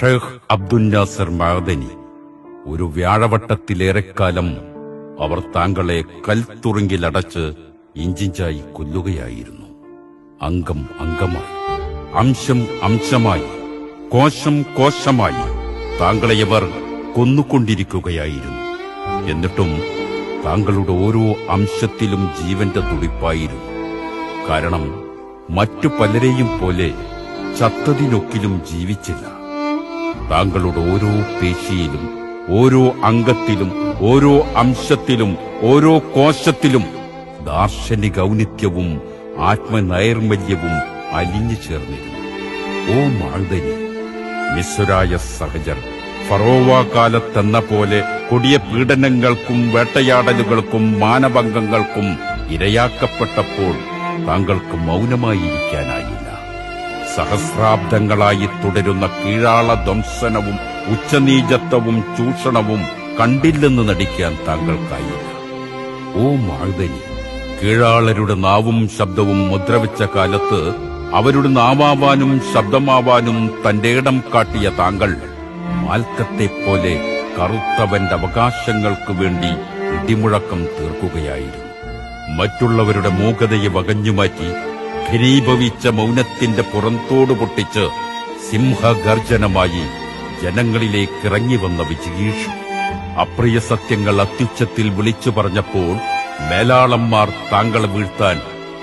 ഷെയ്ഖ് അബ്ദുൽ നാസർ മഹദനി ഒരു വ്യാഴവട്ടത്തിലേറെക്കാലം അവർ താങ്കളെ കൽത്തുറുങ്കിലടച്ച് ഇഞ്ചിഞ്ചായി കൊല്ലുകയായിരുന്നു. അംഗം അംഗമായി അംശം അംശമായി കോശം കോശമായി താങ്കളെ അവർ കൊന്നുകൊണ്ടിരിക്കുകയായിരുന്നു. എന്നിട്ടും താങ്കളുടെ ഓരോ അംശത്തിലും ജീവന്റെ തുടിപ്പായിരുന്നു. കാരണം മറ്റു പലരെയും പോലെ ചത്തതിനൊക്കിലും ജീവിച്ചില്ല. താങ്കളുടെ ഓരോ പേശിയിലും ഓരോ അംഗത്തിലും ഓരോ അംശത്തിലും ഓരോ കോശത്തിലും ദാർശനിക ഔന്നിത്യവും ആത്മനൈർമല്യവും അലിഞ്ഞു ചേർന്നിരുന്നു. ഓ മാൾദനി മിസ്സുരായ സഹജർ ഫറോവ കാലത്തെന്ന പോലെ കൊടിയ പീഡനങ്ങൾക്കും വേട്ടയാടലുകൾക്കും മാനഭംഗങ്ങൾക്കും ഇരയാക്കപ്പെട്ടപ്പോൾ താങ്കൾക്ക് മൗനമായിരിക്കാനായില്ല സഹസ്രാബ്ദങ്ങളായി തുടരുന്ന കീഴാള ധ്വംസനവും ഉച്ചനീചത്വവും ചൂഷണവും കണ്ടില്ലെന്ന് നടിക്കാൻ താങ്കൾക്കായില്ല. ഓ മാഴുതനി കീഴാളരുടെ നാവും ശബ്ദവും മുദ്രവെച്ച കാലത്ത് അവരുടെ നാവാവാനും ശബ്ദമാവാനും തന്റെ ഇടം കാട്ടിയ താങ്കൾ മാൽക്കത്തെപ്പോലെ കറുത്തവന്റെ അവകാശങ്ങൾക്കു വേണ്ടി ഇടിമുഴക്കം തീർക്കുകയായിരുന്നു. മറ്റുള്ളവരുടെ മൂകതയെ വകഞ്ഞുമാറ്റി ഘനീഭവിച്ച മൗനത്തിന്റെ പുറന്തോട് പൊട്ടിച്ച് സിംഹഗർജനമായി ജനങ്ങളിലേക്ക് ഇറങ്ങി വന്ന വിജിഗീഷു അപ്രിയ സത്യങ്ങൾ അത്യുച്ചത്തിൽ വിളിച്ചു പറഞ്ഞപ്പോൾ മേലാളന്മാർ താങ്കളെ വീഴ്ത്താൻ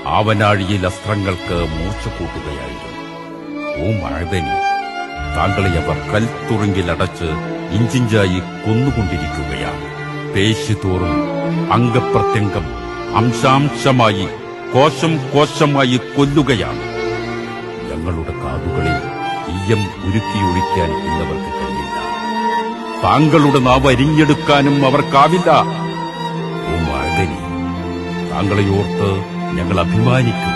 ആവനാഴിയിൽ അസ്ത്രങ്ങൾക്ക് മൂർച്ച കൂട്ടുകയായിരുന്നു ഓ മഴതനി താങ്കളെ അവർ കൽത്തുറുങ്കിലടച്ച് ഇഞ്ചിഞ്ചായി കൊന്നുകൊണ്ടിരിക്കുകയാണ്. പേശി തോറും അംഗപ്രത്യംഗം അംശാംശമായി കോശം കോശമായി കൊല്ലുകയാണ്. ഞങ്ങളുടെ കാതുകളിൽ ഈയം ഉരുക്കിയൊഴിക്കാൻ ഇന്നവർക്ക് കഴിയില്ല. താങ്കളുടെ നാവ് അരിഞ്ഞെടുക്കാനും അവർക്കാവില്ല. ഓ മഴതനി താങ്കളെ ഓർത്ത് ഞങ്ങൾ അഭിമാനിക്കും.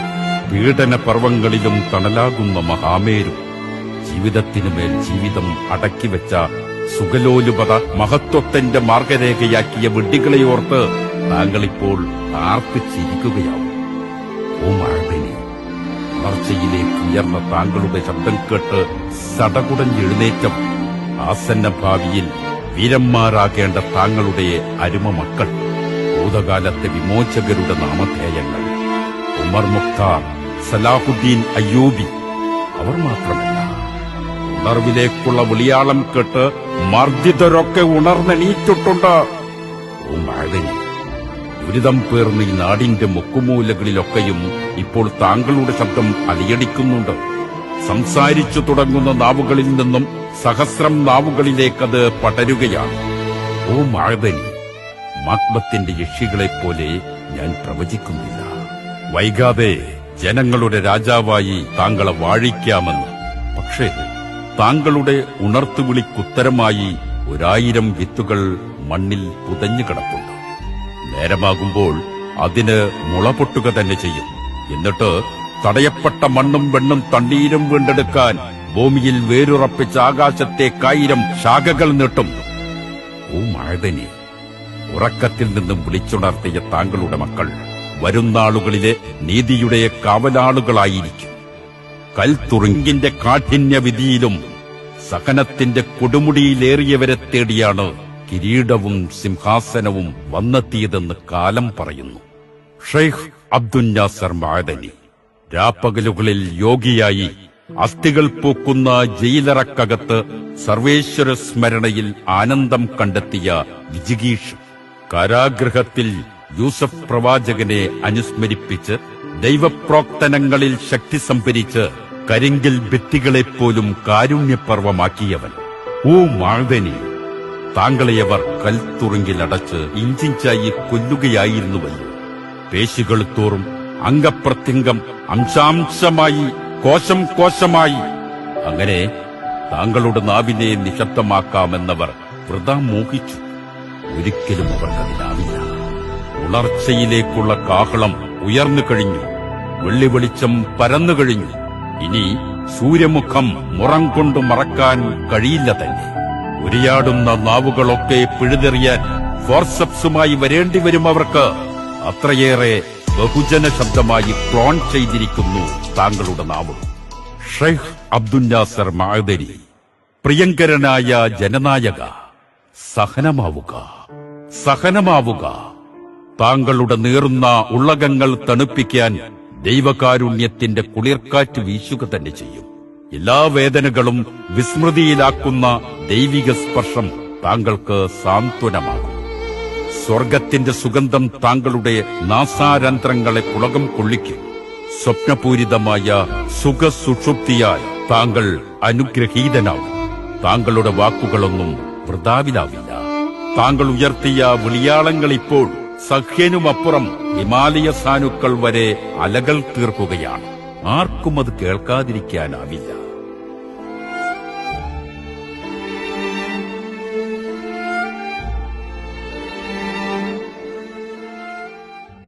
പീഡന പർവങ്ങളിലും തണലാകുന്ന മഹാമേരും ജീവിതത്തിനു മേൽ ജീവിതം അടക്കിവെച്ച സുഖലോലുപത മഹത്വത്തിന്റെ മാർഗരേഖയാക്കിയ വെട്ടികളെയോർത്ത് താങ്കളിപ്പോൾ ആർപ്പിച്ചിരിക്കുകയാവും ഓ മഴബനി വളർച്ചയിലേക്ക് ഉയർന്ന താങ്കളുടെ ശബ്ദം കേട്ട് സടകുടഞ്ഞെഴുന്നേറ്റം ആസന്ന ഭാവിയിൽ വീരന്മാരാകേണ്ട താങ്കളുടെ അരുമ മക്കൾ ഭൂതകാലത്തെ വിമോചകരുടെ നാമധേയങ്ങൾ. ഉമർ മുഖ്താർ സലാഹുദ്ദീൻ അയ്യൂബി അവർ മാത്രമല്ല. ഉണർവിലേക്കുള്ള വിളിയാളം കേട്ട് മർദ്ദിതരൊക്കെ ഉണർന്നെണീറ്റിട്ടുണ്ട് ഓ മഴതനി ദുരിതം പേർന്ന ഈ നാടിന്റെ മുക്കുമൂലകളിലൊക്കെയും ഇപ്പോൾ താങ്കളുടെ ശബ്ദം അലയടിക്കുന്നുണ്ട്. സംസാരിച്ചു തുടങ്ങുന്ന നാവുകളിൽ നിന്നും സഹസ്രം നാവുകളിലേക്കത് പടരുകയാണ്. ഓ മാഴതനി മാത്മത്തിന്റെ യക്ഷികളെപ്പോലെ ഞാൻ പ്രവചിക്കുന്നില്ല. വൈകാതെ ജനങ്ങളുടെ രാജാവായി താങ്കളെ വാഴിക്കാമെന്ന്. പക്ഷേ താങ്കളുടെ ഉണർത്തുവിളിക്കുത്തരമായി ഒരായിരം വിത്തുകൾ മണ്ണിൽ പുതഞ്ഞു കിടപ്പുണ്ട്. നേരമാകുമ്പോൾ അതിന് മുള പൊട്ടുക തന്നെ ചെയ്യും. എന്നിട്ട് തടയപ്പെട്ട മണ്ണും വെണ്ണും തണ്ണീരും വീണ്ടെടുക്കാൻ ഭൂമിയിൽ വേരുറപ്പിച്ച ആകാശത്തേക്കായിരം ശാഖകൾ നീട്ടും. ഓ മഴതനി ഉറക്കത്തിൽ നിന്നും വിളിച്ചുണർത്തിയ താങ്കളുടെ മക്കൾ വരുന്നാളുകളിലെ നീതിയുടെ കാവലാളുകളായിരിക്കും. കൽത്തുറുങ്കിന്റെ കാഠിന്യവിധിയിലും സഹനത്തിന്റെ കൊടുമുടിയിലേറിയവരെ തേടിയാണ് കിരീടവും സിംഹാസനവും വന്നെത്തിയതെന്ന് കാലം പറയുന്നു. ഷെയ്ഖ് അബ്ദുൽ നാസർ മാദനി രാപ്പകലുകളിൽ യോഗിയായി അസ്ഥികൾ പൂക്കുന്ന ജയിലറക്കകത്ത് സർവേശ്വര സ്മരണയിൽ ആനന്ദം കണ്ടെത്തിയ വിജിഗീഷ് കാരാഗ്രഹത്തിൽ യൂസഫ് പ്രവാചകനെ അനുസ്മരിപ്പിച്ച് ദൈവപ്രോക്തനങ്ങളിൽ ശക്തി സംഭരിച്ച് കരിങ്കിൽ ഭിത്തികളെപ്പോലും കാരുണ്യപർവമാക്കിയവൻ. ഓ മാഴ്തനി താങ്കളെയവർ കൽത്തുറുങ്കിലടച്ച് ഇഞ്ചിഞ്ചായി കൊല്ലുകയായിരുന്നുവല്ലോ. പേശികൾ തോറും അംഗപ്രത്യംഗം അംശാംശമായി കോശം കോശമായി. അങ്ങനെ താങ്കളുടെ നാവിനെ നിശബ്ദമാക്കാമെന്നവർ വൃതാ മോഹിച്ചു. ഒരിക്കലും അവർക്കതിനാവില്ല ഉണർച്ചയിലേക്കുള്ള കാഹളം ഉയർന്നു കഴിഞ്ഞു. വെള്ളി വെളിച്ചം പരന്നു കഴിഞ്ഞു. ഇനി സൂര്യമുഖം മുറം കൊണ്ട് മറക്കാൻ കഴിയില്ല തന്നെ. ഉരിയാടുന്ന നാവുകളൊക്കെ പിഴുതെറിയാൻ ഫോർസപ്സുമായി വരേണ്ടി വരും അവർക്ക്. അത്രയേറെ ബഹുജന ശബ്ദമായി ക്ലോൺ ചെയ്തിരിക്കുന്നു താങ്കളുടെ നാവ്. ഷെയ്ഖ് അബ്ദുൽ നാസർ മാദരി പ്രിയങ്കരനായ ജനനായക സഹനമാവുക സഹനമാവുക. താങ്കളുടെ നീറുന്ന ഉള്ളകങ്ങൾ തണുപ്പിക്കാൻ ദൈവകാരുണ്യത്തിന്റെ കുളിർക്കാറ്റ് വീശുക തന്നെ ചെയ്യും. എല്ലാ വേദനകളും വിസ്മൃതിയിലാക്കുന്ന ദൈവിക സ്പർശം താങ്കൾക്ക് സാന്ത്വനമാകും. സ്വർഗത്തിന്റെ സുഗന്ധം താങ്കളുടെ നാസാരന്ധ്രങ്ങളെ പുളകം കൊള്ളിക്കും. സ്വപ്നപൂരിതമായ സുഖസുഷുപ്തിയാൽ താങ്കൾ അനുഗ്രഹീതനാവും താങ്കളുടെ വാക്കുകളൊന്നും വൃതാവിലാവില്ല. താങ്കൾ ഉയർത്തിയ വിളിയാളങ്ങൾ ഇപ്പോൾ സഖ്യനുമപ്പുറം ഹിമാലയ സാനുക്കൾ വരെ അലകൾ തീർക്കുകയാണ്. ആർക്കും അത് കേൾക്കാതിരിക്കാനാവില്ല.